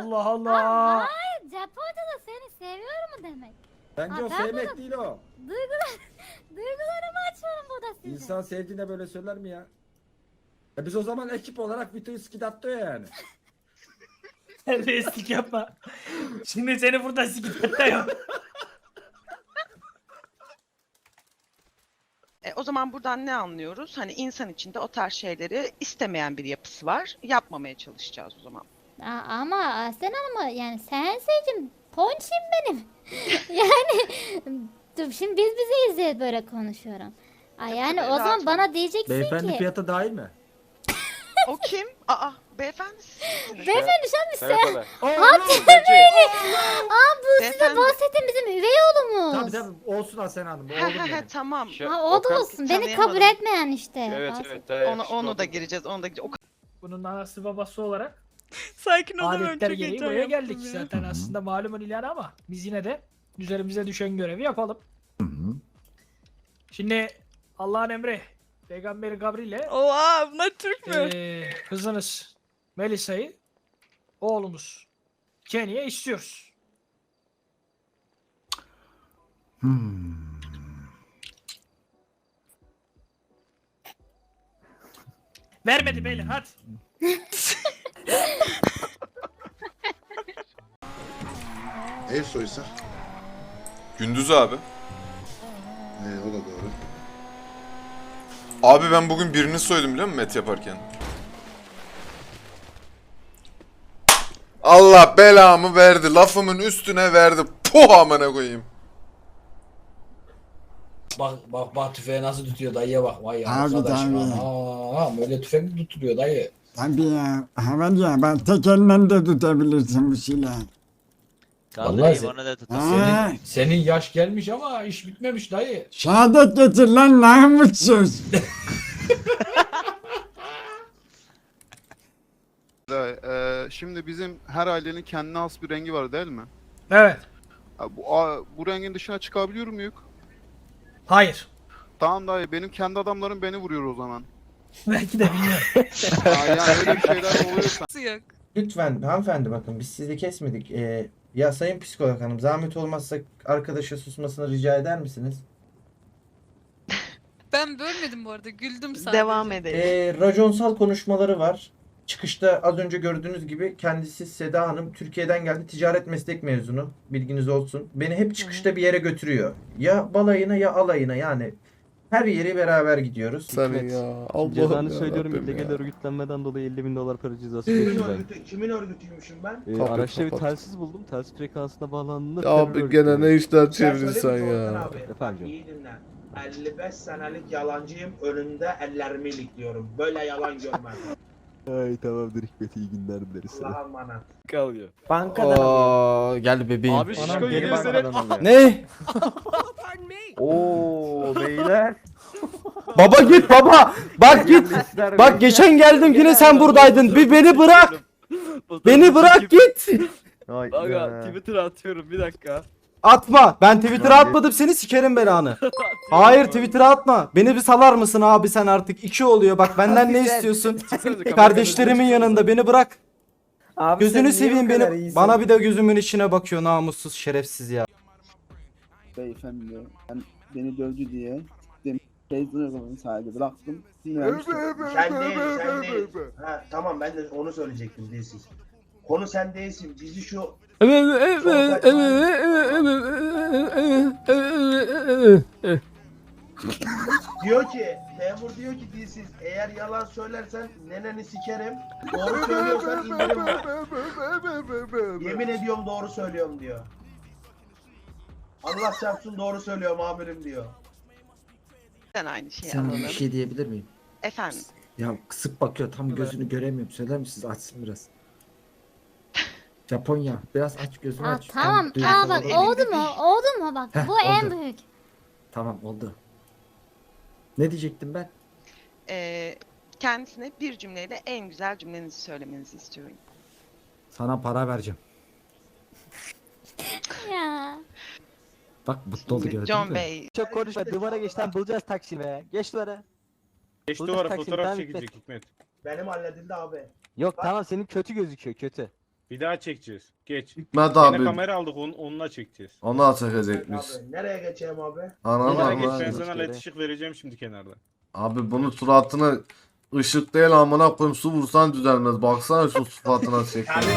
Allah Allah. hayır Japonca da seni seviyorum mu demek? Bence o ben sevmek bunu- değil o. Duygular, duygularımı açıyorum burada size. İnsan sevdiğine böyle söyler mi ya? E biz o zaman ekip olarak Vito'yu skidattı yani. Terbiyesizlik yapma. Şimdi seni burada sikilette yok. E, o zaman buradan ne anlıyoruz? Hani insan içinde o tarz şeyleri istemeyen bir yapısı var. Yapmamaya çalışacağız o zaman. Aa, ama Aslen Hanım yani senseycim ponçim benim. yani dur şimdi biz bizeyiz diye böyle konuşuyorum. Aa, yani tabii, o zaman rahat ol. bana diyeceksin Beyefendi ki. fiyata dahil mi? O kim? Aa, beyefendi sizsiniz. Beyefendi şu an bir sen. Merhabalar. Aa bu size Beyefendi. bahsettiğim bizim üvey oğlumuz. Tabii tabii olsun Hasan Hanım. Oğlum he he benim. tamam. Şu- Ha, o da Okan- olsun. Beni tanıyamadım. kabul etmeyen işte. Evet evet. Onu, onu da gireceğiz. Onu da gireceğiz. O Bunun anası babası olarak Sakin olamıyorum adetler gereği buraya yaptım geldik. ya. Zaten aslında malumun ileri ama biz yine de üzerimize düşen görevi yapalım. Şimdi Allah'ın emri Peygamberi Gabriel'e Oha bunlar Türk mü? eee kızınız Melisa'yı oğlumuz Kenny'e istiyoruz. Vermedi beyler hadi. Ev soysa. Gündüz abi. Ee, o da doğru. Abi ben bugün birini soydum biliyor musun met yaparken? Allah belamı verdi. Lafımın üstüne verdi. Puh amına koyayım. Bak bak bak tüfeği nasıl tutuyor dayıya bak vay Abi, arkadaş. tabii. Aa, böyle tüfek mi tutuluyor dayı? Tabii ya. Ha ya ben tek elle de tutabilirsin bu silahı. Vallahi sen- Ha, senin, senin yaş gelmiş ama iş bitmemiş dayı. şehadet getir lan namussuz. Ee, şimdi bizim her ailenin kendine has bir rengi var değil mi? Evet. Ha, Bu, a- bu rengin dışına çıkabiliyor muyuz? Hayır. Tamam dayı benim kendi adamlarım beni vuruyor o zaman. Belki de bilmiyorum. Aa, yani öyle bir şeyler oluyorsa. Lütfen hanımefendi bakın biz sizi kesmedik. Ee, ya sayın psikolog hanım zahmet olmazsa arkadaşa susmasını rica eder misiniz? Ben bölmedim bu arada güldüm sadece. devam edelim. Ee, raconsal konuşmaları var. Çıkışta az önce gördüğünüz gibi kendisi Seda Hanım Türkiye'den geldi ticaret meslek mezunu bilginiz olsun. Beni hep çıkışta bir yere götürüyor. Ya balayına ya alayına yani her yeri beraber gidiyoruz. Senin ya. Allah'ım Cezanı ya söylüyorum Rabbim illegal ya. örgütlenmeden dolayı 50 bin dolar para cezası Kimin ben. örgütü, kimin örgütüymüşüm ben? Ee, Kapat, araçta bir kapat. telsiz buldum. Telsiz frekansına bağlandığında Ya Abi gene ne işler Sen Orhan ya. abi. Efendim? Bak iyi dinle. 55 senelik yalancıyım önünde ellerimi ilikliyorum. Böyle yalan görmem. Ay tamamdır Hikmet iyi günler dileriz sana. Allah'a emanet. Kalıyor. Bankadan Aa, gel bebeğim. Abi şişko geliyor senin. Ne? Oo beyler. Baba git baba. Bak git. Bak geçen geldim yine sen buradaydın. Bir beni bırak. Beni bırak git. Aga Twitter atıyorum bir dakika. Atma. Ben Twitter'a atmadım seni sikerim belanı. Hayır Twitter'a atma. Beni bir salar mısın abi sen artık? iki oluyor. Bak benden ne istiyorsun? Kardeşlerimin yanında beni bırak. Gözünü seveyim beni. Bana bir de gözümün içine bakıyor namussuz şerefsiz ya. Beyefendi ben beni dövdü diye teyze sadece bıraktım. Sen değil, sen değil. Ha, tamam ben de onu söyleyecektim değilsiz. Konu sen değilsin. Bizi şu diyor ki memur diyor ki dilsiz eğer yalan söylersen neneni sikerim. Doğru söylüyorsan indirim var. Yemin ediyorum doğru söylüyorum diyor. Allah çarpsın doğru söylüyorum amirim diyor. Sen aynı şeyi Sen alalım. bir şey diyebilir miyim? Efendim. Ya kısık bakıyor tam gözünü göremiyorum. Söyler misiniz açsın biraz. Japonya biraz aç gözünü Aa, aç. tamam. Tam Aa duygusal bak ol. oldu mu? Oldu mu bak? Heh, Bu en oldu. büyük. Tamam oldu. Ne diyecektim ben? Ee, kendisine bir cümleyle en güzel cümlenizi söylemenizi istiyorum. Sana para vereceğim. Ya. Bak mutlu oldu gördün John mü? Bey. Çok konuşma duvara geç lan bulacağız taksi be. Geç duvara. Geç duvara fotoğraf çekecek Benim halledildi abi. Yok tamam senin kötü gözüküyor kötü. Bir daha çekeceğiz. Geç. Hikmet Yine abi. kamera aldık onu, onunla çekeceğiz. Onu çekecekmiş. Nereye geçeyim abi? Anam Kamera geç ben sana led ışık vereceğim şimdi kenarda. Abi bunun suratını ışık değil amına koyayım su vursan düzelmez. Baksana şu suratına çekeyim.